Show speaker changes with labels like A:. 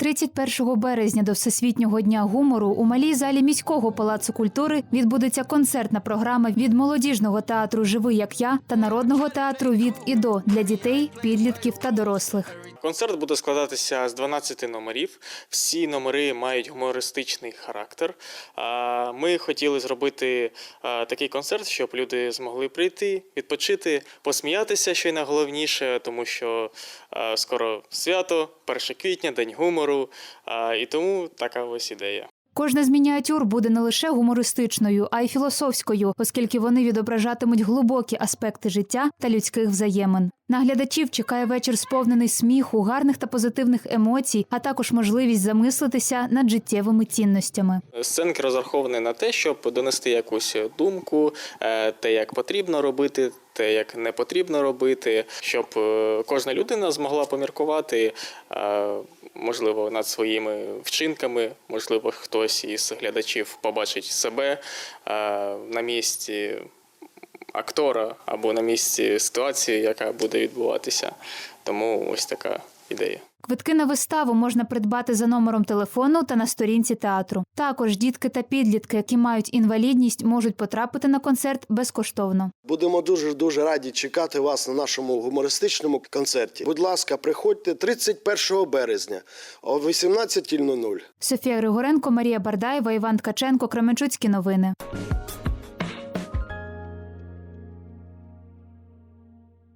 A: 31 березня до Всесвітнього дня гумору у малій залі міського палацу культури відбудеться концертна програма від молодіжного театру Живий як я та народного театру від і до для дітей, підлітків та дорослих.
B: Концерт буде складатися з 12 номерів. Всі номери мають гумористичний характер. Ми хотіли зробити такий концерт, щоб люди змогли прийти, відпочити, посміятися, що й найголовніше, тому що скоро свято, 1 квітня, день гумору. І тому така ось ідея.
A: Кожна з мініатюр буде не лише гумористичною, а й філософською, оскільки вони відображатимуть глибокі аспекти життя та людських взаємин. На глядачів чекає вечір сповнений сміху, гарних та позитивних емоцій, а також можливість замислитися над життєвими цінностями.
B: Сценки розраховані на те, щоб донести якусь думку, е, те, як потрібно робити, те, як не потрібно робити, щоб е, кожна людина змогла поміркувати, е, можливо, над своїми вчинками, можливо, хтось із глядачів побачить себе е, на місці актора або на місці ситуації, яка буде відбуватися. Тому ось така ідея.
A: Квитки на виставу можна придбати за номером телефону та на сторінці театру. Також дітки та підлітки, які мають інвалідність, можуть потрапити на концерт безкоштовно.
C: Будемо дуже дуже раді чекати вас на нашому гумористичному концерті. Будь ласка, приходьте 31 березня о 18.00.
A: Софія Григоренко, Марія Бардаєва, Іван Ткаченко, Кременчуцькі новини.